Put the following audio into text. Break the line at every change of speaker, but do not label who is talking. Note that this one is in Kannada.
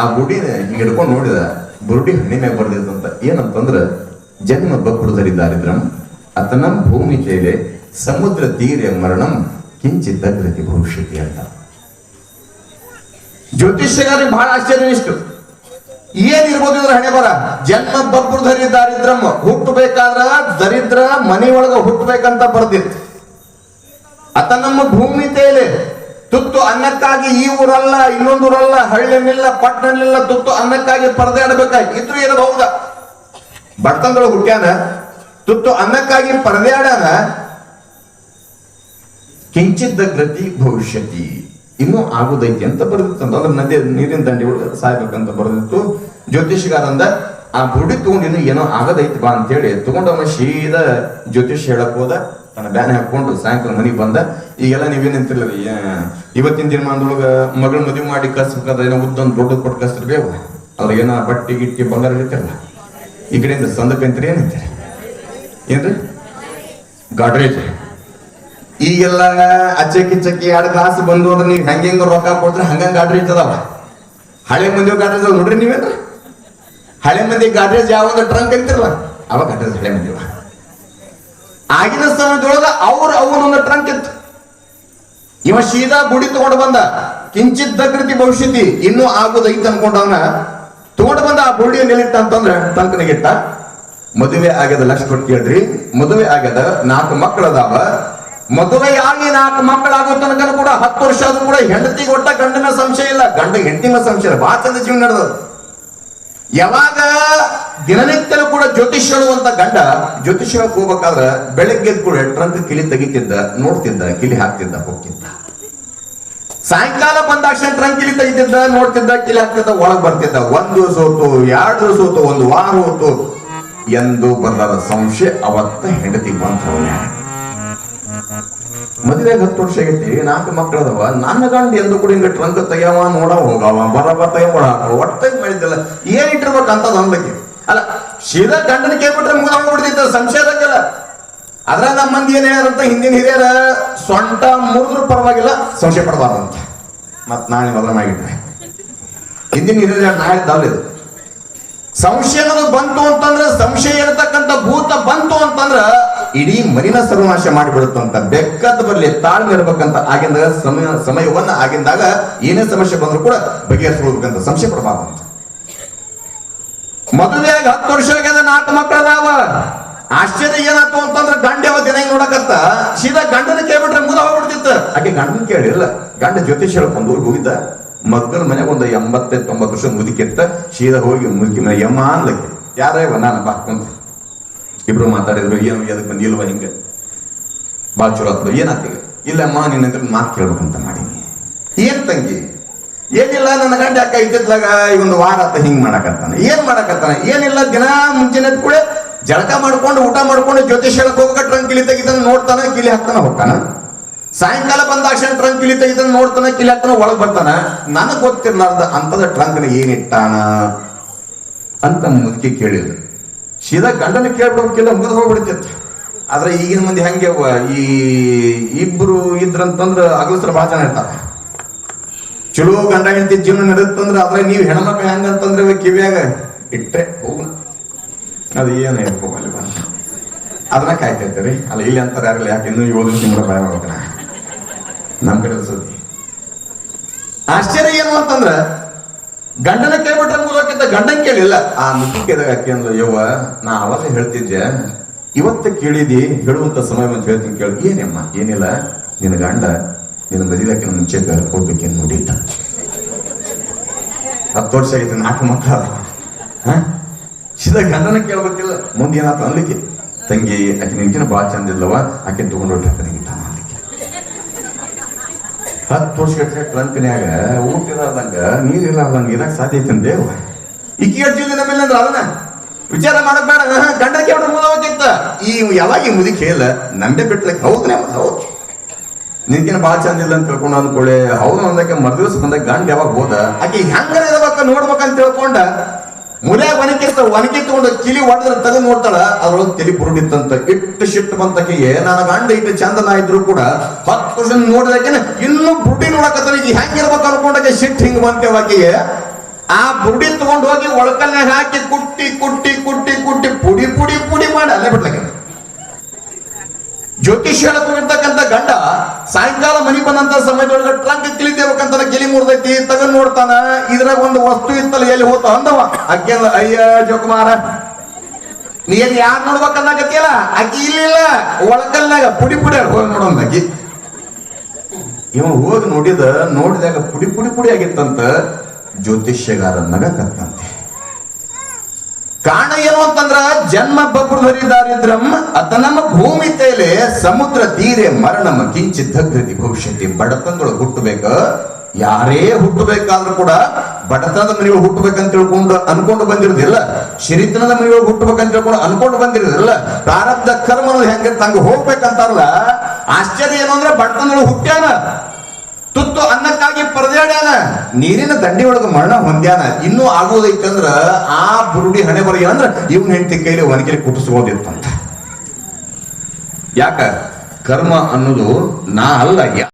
ಆ ಬುಡಿ ಹಿಂಗೆ ಹಿಡ್ಕೊಂಡು ನೋಡಿದ, ಬುರುಡಿ ಹಣಿ ಮ್ಯಾಗ ಬರ್ದಿತ್ತಂತ ಏನಂತಂದ್ರ, ಜನ್ಮ ಬಕೃದರಿ ದಾರಿದ್ರಂ ಅತನಂ ಭೂಮಿ ತೇಲೆ, ಸಮುದ್ರ ತೀರೆ ಮರಣಂ ಕಿಂಚಿತ್ತ ಅಗ್ರತಿ ಭವಿಷ್ಯತಿ ಅಂತ. ಜ್ಯೋತಿಷ್ಯಗಾರಿಗೆ ಬಹಳ ಆಶ್ಚರ್ಯ ಇಷ್ಟು. ಏನಿರ್ಬೋದು ಇದ್ರ ಹಣೆ ಬರ ಜನ್ಮ ಬಕೃದರಿ ದಾರಿದ್ರಂ ಹುಟ್ಟಬೇಕಾದ್ರ ದರಿದ್ರ ಮನೆಯೊಳಗ ಹುಟ್ಟಬೇಕಂತ ಬರ್ದಿತ್ತು. ಅತ ನಮ್ಮ ಭೂಮಿ ತೇಲೆ ತುತ್ತು ಅನ್ನಕ್ಕಾಗಿ ಈ ಊರಲ್ಲ ಇನ್ನೊಂದು ಊರಲ್ಲ ಹಳ್ಳಿನಿಲ್ಲ ಪಟ್ಟಣನಿಲ್ಲ ತುತ್ತು ಅನ್ನಕ್ಕಾಗಿ ಪರದಾಡಬೇಕಾಗಿದ್ರು ಇರಬಹುದ ಬಡತನಗಳು ಹುಟ್ಟ್ಯಾನ ತುತ್ತು ಅನ್ನಕ್ಕಾಗಿ ಪರದಾಡ್ಯಾನ ಕಿಂಚಿದ್ದ ಗತಿ ಭವಿಷ್ಯತಿ. ಇನ್ನೂ ಆಗುದೈತಿ ಅಂತ ಬರೆದಿತ್ತು ಅಂದ್ರೆ ನದಿ, ನೀರಿನ ದಂಡಿ ಸಾಯ್ಬೇಕಂತ ಬರೆದಿತ್ತು. ಜ್ಯೋತಿಷಿಗಾರ ಅಂದ ಆ ಗುಡಿ ತಗೊಂಡಿನ ಏನೋ ಆಗದೈತಿ ಬಾ ಅಂತೇಳಿ. ತಗೊಂಡವನ ಶೀದ ಜ್ಯೋತಿಷ್ ಹೇಳಕ್ ಹೋದ. ತನ್ನ ಬ್ಯಾನೆ ಹಾಕೊಂಡು ಸಾಯಂಕಾಲ ಮನೆಗೆ ಬಂದ, ಈಗೆಲ್ಲ ನೀವೇನು ಅಂತಿರಲ್ಲ ಇವತ್ತಿನ ದಿನಮಾನದೊಳಗ ಮಗಳ ಮದುವೆ ಮಾಡಿ ಕಳ್ಸ್ಬೇಕಾದ್ರೆ ಏನೋ ಉದ್ದೊಂದು ದೊಡ್ಡ ಕೊಟ್ಟು ಕಳ್ಸಿರ್ಬೇವು ಅದ್ರಾಗ ಏನೋ ಬಟ್ಟೆ ಗಿಟ್ಟಿ ಬಂಗಾರ ಇರ್ತಿರಲ್ಲ ಈ ಕಡೆಯಿಂದ ಸಂದಕ್ಕೆ ಅಂತೀರಿ ಏನಂತೀರಿ ಏನ್ರಿ? ಗಾಡ್ರೇಜ್ ಈಗೆಲ್ಲ ಅಚ್ಚೆ ಕಿಚ್ಚಕ್ಕೆ ಎರಡು ಗ್ಲಾಸ್ ಬಂದು ಅಂದ್ರೆ ನೀವು ಹೆಂಗೆ ಹೆಂಗ ರೊಕ್ಕ ಕೊಡ್ತಾರೆ ಹಂಗಂಗ ಗಾಡ್ರೇಜ್ ಅದಾವ ಹಳೆ ಮಂದಿ ಗಾಡ್ರೇಜ್ ಅದ ನೋಡ್ರಿ ನೀವೇನ್ರಿ? ಹಳೆ ಮಂದಿ ಗಾಡ್ರೇಜ್ ಯಾವಾಗ ಟ್ರಂಕ್ ಅಂತಿರಲ್ಲ, ಅವಾಗ ಗಾಡ್ರೇಜ್ ಹಳೆ ಮಂದಿ ಅವ. ಆಗಿನ ಸ್ಥಾನದೊಳಗ ಅವ್ರ ಅವನೊಂದು ಟ್ರಂಕ್ ಇತ್ತು. ಇವ ಸೀದಾ ಗುಡಿ ತಗೊಂಡು ಬಂದ. ಕಿಂಚಿತ್ ದಕೃತಿ ಭವಿಷ್ಯತಿ ಇನ್ನೂ ಆಗುದೈತೆ ಅನ್ಕೊಂಡವನ. ತಗೊಂಡು ಬಂದ ಆ ಬುಡಿಯ ನೆಲಿಟ್ಟ ಅಂತಂದ್ರೆ ಟಂಕನಿಗಿಟ್ಟ ಮದುವೆ ಆಗ್ಯದ ಲಕ್ಷ ಕೊಟ್ಟು ಕೇಳ್ರಿ ಮದುವೆ ಆಗ್ಯದ, ನಾಲ್ಕು ಮಕ್ಕಳದಾವ. ಮದುವೆ ಆಗಿ ನಾಲ್ಕು ಮಕ್ಕಳಾಗೋ ತನಕ ಕೂಡ ಹತ್ತು ವರ್ಷ ಆದ್ರೂ ಕೂಡ ಹೆಂಡತಿ ಕೊಟ್ಟ ಗಂಡನ ಸಂಶಯ ಇಲ್ಲ. ಗಂಡ ಹೆಂಡತಿನ ಸಂಶಯ ಇಲ್ಲ. ಚಂದ ಜೀವನ ನಡೆದ ಯಾವಾಗ ದಿನನಿತ್ಯನೂ ಕೂಡ ಜ್ಯೋತಿಷ್ ಹೇಳುವಂತ ಗಂಡ ಜ್ಯೋತಿಷ್ ಹೇಳಕ್ ಹೋಗ್ಬೇಕಾದ್ರ ಬೆಳಗ್ಗೆ ಎದ್ದ್ ಕೂಡ ಟ್ರಂಕ್ ಕಿಲಿ ತೆಗಿತಿದ್ದ, ನೋಡ್ತಿದ್ದ, ಕಿಲಿ ಹಾಕ್ತಿದ್ದ, ಹೋಗ್ತಿದ್ದ. ಸಾಯಂಕಾಲ ಬಂದಾಕ್ಷಣ ಟ್ರಂಕ್ ಕಿಲಿ ತೆಗಿತಿದ್ದ, ನೋಡ್ತಿದ್ದ, ಕಿಲಿ ಹಾಕ್ತಿದ್ದ, ಒಳಗ್ ಬರ್ತಿದ್ದ. ಒಂದ್ ದಿವಸ ಹೋತು ಎರಡು ದಿವಸ ಹೋತು ಒಂದು ವಾರ ಹೋತು. ಎಂದು ಬರದ ಸಂಶಯ ಅವತ್ತ ಹೆಂಡತಿ ಬಂತವನೇ ಮದುವೆಗೆ ಹತ್ತು ವರ್ಷ ಆಗೈತಿ, ನಾಲ್ಕು ಮಕ್ಕಳು ಅದಾವ ನನ್ನ ಗಂಡ ಎಂದು ಕೂಡ ಹಿಂಗ ಟ್ರಂಕ್ ತೆಗ್ಯಾವ ನೋಡ ಹೋಗವ ಬರ ತೆಗಿಯೋಡ ಒಟ್ಟ ಮಾಡಿದ್ದಲ್ಲ. ಏನ್ ಇಟ್ಟಿರ್ಬೇಕು ಅಂತದ್ ಅನ್ಬೇಕು ಅಲ್ಲ ಸೀದಾ ಗಂಡನ ಕೇಳ್ಬಿಟ್ರೆ ಮುಗಿದ ಹೋಗ್ಬಿಡ್ತಿತ್ತು ಸಂಶಯದಾಗೆಲ್ಲ ಅದ್ರ ನಮ್ಮ ಮಂದಿ ಏನ್ ಹಿಂದಿನ ಹಿರಿಯರ ಸೊಂಟ ಮುರಿದ್ರು ಪರವಾಗಿಲ್ಲ, ಸಂಶಯ ಪಡಬಾರ್ದಂತ. ಮತ್ ನಾಳೆ ಮೊದಲ ಮಾಡಿಟ್ರೆ ಹಿಂದಿನ ಹಿರಿಯರ ನಾಳೆ ಇದು. ಸಂಶಯ ಅನ್ನೋದು ಬಂತು ಅಂತಂದ್ರೆ, ಸಂಶಯ ಇರತಕ್ಕಂತ ಭೂತ ಬಂತು ಅಂತಂದ್ರ, ಇಡೀ ಮರಿನ ಸರ್ವನಾಶ ಮಾಡಿಬಿಡುತ್ತಂತ ಬೆಕ್ಕದ ಬರ್ಲಿ, ತಾಳ್ಮೆ ಇರ್ಬೇಕಂತ ಆಗಿಂದಾಗ, ಸಮಯ ಸಮಯವನ್ನ ಆಗಿಂದಾಗ, ಏನೇ ಸಮಸ್ಯೆ ಬಂದ್ರು ಕೂಡ ಬಗೆಹರಿಸ್ಕೊಳ್ಬೇಕಂತ ಸಂಶಯ ಪಡಬಾರ್ದಂತ. ಮದುವೆಯಾಗ ಹತ್ತು ವರ್ಷ ಆಗ್ಯದ ನಾಲ್ಕು ಮಕ್ಕಳದಾವ. ಆಶ್ಚರ್ಯ ಏನಾಯ್ತು ಅಂತಂದ್ರೆ ಗಂಡ ಯಾವ ದಿನ ನೋಡಕತ್ತ? ಸೀದಾ ಗಂಡನ ಕೇಳ್ಬಿಟ್ರೆ ಮುದ ಹೋಗ್ಬಿಡ್ತಿತ್ತು. ಆಕೆ ಗಂಡನ ಕೇಳಿಲ್ಲ ಗಂಡ ಜ್ಯೋತಿಷ್ ಹೇಳ್ಕೊಂಡು ಹೋಗಿದ್ದ ಮಕ್ಕಳ ಮನೆಗೆ ಒಂದು ಎಂಬತ್ತೆ ತೊಂಬತ್ತು ವರ್ಷ ಮುದುಕಿತ್ತ, ಸೀದಾ ಹೋಗಿ ಮುದುಕಿ ಮನೆ ಯಮ್ಮ ಅನ್ಲಕ್ಕೆ ಯಾರೇ ನಾನು ಬಾ, ಕುಂತ. ಇಬ್ರು ಮಾತಾಡಿದ್ರು, ಏನು ಎದಕ್ ಬಂದಿಲ್ವಾ ಹಿಂಗೆ. ಬಾ ಚಲೋ ಇಲ್ಲಮ್ಮ, ನಿನ್ನ ಹತ್ರ ಮಾತು ಕೇಳ್ಬೇಕಂತ ಮಾಡೀನಿ. ಏನ್ ತಂಗಿ? ಏನಿಲ್ಲ, ನನ್ನ ಗಂಡ ಅಕ್ಕ ಇದ್ದಿದ್ಲಾಗ ಈ ಒಂದು ವಾರ ಅಂತ ಹಿಂಗ್ ಮಾಡಕತ್ತಾನೆ. ಏನ್ ಮಾಡಕತ್ತಾನೆ? ಏನಿಲ್ಲ, ದಿನ ಮುಂಚೆನೆ ಕೂಡ ಜಳಕ ಮಾಡ್ಕೊಂಡು, ಊಟ ಮಾಡ್ಕೊಂಡು ಜ್ಯೋತಿಷ್ ಹೇಳಕ್ ಹೋಗಕ ಟ್ರಂಕ್ ಕಿಲಿ ತೆಗಿತಾನ, ನೋಡ್ತಾನ, ಕಿಲಿ ಹಾಕ್ತಾನ, ಹೋಗ್ತಾನ. ಸಾಯಂಕಾಲ ಬಂದಾಕ್ಷಣ ಟ್ರಂಕ್ ಕಿಲಿ ತೆಗಿತಾನ, ನೋಡ್ತಾನ, ಕಿಲಿ ಹಾಕ್ತಾನ, ಒಳಗ್ ಬರ್ತಾನ. ನನಗ್ ಗೊತ್ತಿರ್ಲಾರ್ದ ಅಂತದ ಟ್ರಂಕ್ನ ಏನಿಟ್ಟಾನ ಅಂತ ಮುದುಕಿ ಕೇಳಿದ್ರು ಸೀದಾ ಗಂಡನ ಕೇಳ್ಬಿಡ್ಬೇಕಿಲ್ಲ, ಮುಗಿದು ಹೋಗ್ಬಿಡ್ತಿತ್ತು. ಆದ್ರೆ ಈಗಿನ ಮಂದಿ ಹಂಗೆ, ಈ ಇಬ್ರು ಇದ್ರಂತಂದ್ರ ಅಗಲಸ್ರ ಭಾಳ ಜನ ಇರ್ತಾರ. ಚಲೋ ಗಂಡ ಹೆಂಡತಿ ಜೀವನ ನಡೆದಂದ್ರ ಆದ್ರೆ ನೀವು ಹೆಣ್ಮಕ್ಳು ಹೆಂಗಂತಂದ್ರೆ ಕಿವಿಯಾಗ ಇಟ್ಟೆ ಹೋಗುಣ. ಅದು ಏನು ಹೇಳ್ಕೋಬಲ್ಲ ಅದನ್ನ ಕಾಯ್ತೈತೆ ಅಲ್ಲ, ಇಲ್ಲಿ ಅಂತಾರೆ ಯಾರಿಲ್ಲ, ಯಾಕೆ ಇನ್ನೂ ಏಳು ತಿಂಗಳ ಭಯ ಮಾಡ್ತಾನ ನಮ್ ಕಡೆ ಸುದ್ದಿ. ಆಶ್ಚರ್ಯ ಏನು ಅಂತಂದ್ರ ಗಂಡನ ಕೇಳ್ಬಿಟ್ರೆ ಮುಗಿದೋಕ್ಕಿಂತ ಗಂಡನ್ ಕೇಳಿಲ್ಲ. ಆ ಮುಖಿ ಕೇಳಿದಾಗ ಅಕ್ಕಿ ಅಂದ್ಲು, ಯವ್ವ, ನಾ ಅವಾಗ ಹೇಳ್ತಿದ್ದೆ. ಇವತ್ತು ಕೇಳಿದಿ, ಹೇಳುವಂತ ಸಮಯ ಅಂತ ಹೇಳ್ತೀನಿ ಕೇಳಿ. ಏನಮ್ಮ, ಏನಿಲ್ಲ? ನಿನ್ನ ಗಂಡ ನಿನ್ನ ಮದುವೆಕ್ಕೆ ಮುಂಚೆ ಹೋಗ್ಬೇಕೇನು ನೋಡಿಲ್ಲ ಹತ್ತು ವರ್ಷ ಆಗೈತೆ ನಾಲ್ಕು ಮಕ್ಕಳ ಸೀದಾ ಗಂಡನ ಕೇಳ್ಬೇಕಿಲ್ಲ. ಮುಂದೆ ಏನಾಯ್ತು ಅನ್ಲಿಕ್ಕೆ. ತಂಗಿ, ಆಕೆ ನಿನ್ಕಿನ ಭಾಳ ಚಂದ ಇಲ್ಲವ ಆಕೆ ತಗೊಂಡು ಹೊಟ್ಟೆ ಅನ್ಲಿಕ್ಕೆ. ಹತ್ತು ವರ್ಷ ಗಟ್ಟಲೆ ಟ್ರಂಕ್ನ್ಯಾಗ ಊಟ ಇರಲಾರ್ದಂಗ ನೀರು ಇರಲಾರ್ದಂಗ ಇರಕ್ ಸಾಧ್ಯ ಐತೆ ದೇವ ಈಕಿ ಅಡ್ಜಿಲ್ಲ ನಮ್ಮೆಲ್ಲ ಅಂದ್ರೆ ಅದನ್ನ? ವಿಚಾರ ಮಾಡಕ್ ಬೇಡ. ಗಂಡ ಕೇಳ ಮುದೋಗಿತ್ತ ಈ ಯಾವಾಗ ಈ ಮುದಿ ಕೇಳ ನಂಬೆ ಬಿಟ್ಲಕ್ಕೆ ಹೌದ್ರೆ ಹೌದು. ನಿನ್ಕಿನ ಭಾಳ ಚಂದ ಇಲ್ಲ ಅಂತ ತಿಳ್ಕೊಂಡ ಅಂದ್ಕೊಳ್ಳಿ ಹೌದು ಅಂದಕ್ಕೆ ಮರ್ದಿವಸ ಬಂದಾಗ ಗಂಡ ಯಾವಾಗ ಹೋದ? ಆಕೆ ಹೆಂಗರ ಇರ್ಬೇಕ ನೋಡ್ಬೇಕಂತ ತಿಳ್ಕೊಂಡ, ಮುಲೆ ಒನಕಿ ಒನಕಿ ತಗೊಂಡು ಕಿಲಿ ಹೊಡೆದ್ರೆ ತೆಗೆದು ನೋಡ್ತಾಳ, ಅದ್ರೊಳಗೆ ತಲಿ ಬುರುಡಿತ್ತಂತ, ಇಟ್ಟು ಶಿಟ್ಟು ಬಂತಕ್ಕೆ ನನ್ನ ಗಂಡ ಇಟ್ಟು ಚಂದನ ಇದ್ರು ಕೂಡ ಹತ್ತು ವರ್ಷ ನೋಡಿದಕ್ಕೆ ಇನ್ನೂ ಬುರುಡಿ ನೋಡಕತ್ತಾನ ಹೆಂಗಿರ್ಬೇಕು ಅನ್ಕೊಂಡಕ್ಕೆ ಶಿಟ್ ಹಿಂಗ್ ಬಂತೇವ ಆಕೆಗೆ ಆ ಬುರುಡಿ ತಗೊಂಡು ಹೋಗಿ ಒಳಕಲ್ಲ ಹಾಕಿ ಕುಟ್ಟಿ ಕುಟ್ಟಿ ಕುಟ್ಟಿ ಕುಟ್ಟಿ, ಪುಡಿ ಪುಡಿ ಪುಡಿ ಮಾಡಿ ಅಲ್ಲೇ ಬಿಡ್ಲಕ್ಕೆ ಜ್ಯೋತಿಷ್ ಹೇಳಕ್ ಹೋಗಿರ್ತಕ್ಕಂಥ ಗಂಡ ಸಾಯಂಕಾಲ ಮನಿ ಬಂದಂತ ಸಮಯದೊಳಗೆ ಟ್ರಂಕ್ ಕಿಳಿತೇವಕ್ಕಂತ ಗಿಲಿ ಮುರ್ದೈತಿ ತಗೊಂಡ್ ನೋಡ್ತಾನ, ಇದ್ರಾಗ ಒಂದು ವಸ್ತು ಇತ್ತಲ್ಲ, ಎಲ್ಲಿ ಹೋತ ಅಂದವ? ಅಕ್ಕಿ ಅಯ್ಯ ಜೋಕುಮಾರ ನೀ ಏನ್ ಯಾರು ನೋಡ್ಬೇಕನ್ನಾಗತ್ತಿಯಲ್ಲ ಅಕ್ಕಿ ಇಲ್ಲಿಲ್ಲ ಒಳಕಲ್ನಾಗ ಪುಡಿ ಪುಡಿ ಹೋಗಿ ನೋಡೋನ್ ಅಕ್ಕಿ. ಇವ ಹೋಗಿ ನೋಡಿದ, ನೋಡಿದಾಗ ಪುಡಿ ಪುಡಿ ಪುಡಿ ಆಗಿತ್ತಂತ ಜ್ಯೋತಿಷ್ಯಗಾರ ನಗಕತ್ತಂತೆ ಕಾರಣ ಏನು ಅಂತಂದ್ರ ಜನ್ಮ ಬಬ್ರುಧರಿ ದಾರಿದ್ರಂ ಅತ ನಮ್ಮ ಭೂಮಿ ತೇಲೆ ಸಮುದ್ರ ತೀರೆ ಮರಣಮ ಕಿಂಚಿತ್ ಅಗ್ರತಿ ಭವಿಷ್ಯತಿ ಬಡತನದೊಳಗೆ ಹುಟ್ಟಬೇಕ. ಯಾರೇ ಹುಟ್ಟಬೇಕಾದ್ರೂ ಕೂಡ ಬಡತನದ ಮನೆಯೊಳಗೆ ಹುಟ್ಟಬೇಕಂತ ತಿಳ್ಕೊಂಡು ಅನ್ಕೊಂಡು ಬಂದಿರೋದಿಲ್ಲ. ಶಿರಿತನದ ಮನೆಯೊಳಗೆ ಹುಟ್ಟಬೇಕಂತ ತಿಳ್ಕೊಂಡು ಅನ್ಕೊಂಡು ಬಂದಿರೋದಿಲ್ಲ. ಪ್ರಾರಬ್ಧ ಕರ್ಮನ ಹೆಂಗ ತಂಗ ಹೋಗ್ಬೇಕಂತಾರಲ್ಲ. ಆಶ್ಚರ್ಯ ಏನು ಅಂದ್ರೆ ಬಡತನದೊಳಗೆ ಹುಟ್ಟ್ಯಾನ. ತುತ್ತು ಅನ್ನಕ್ಕಾಗಿ ಪರದಾಡ್ಯಾನ ನೀರಿನ ದಂಡಿ ಒಳಗ ಮರಣ ಹೊಂದ್ಯಾನ. ಇನ್ನೂ ಆಗೋದೈತಂದ್ರ ಆ ಬುರುಡಿ ಹಣೆ ಅಂದ್ರ ಇವನ್ ಹೆಂಡತಿ ಕೈಲಿ ಒನಕೆಲಿ ಕುಟ್ಟಿಸ್ಬೋದಿತ್ತಂತ ಯಾಕ? ಕರ್ಮ ಅನ್ನೋದು ನಾ ಅಲ್ಲ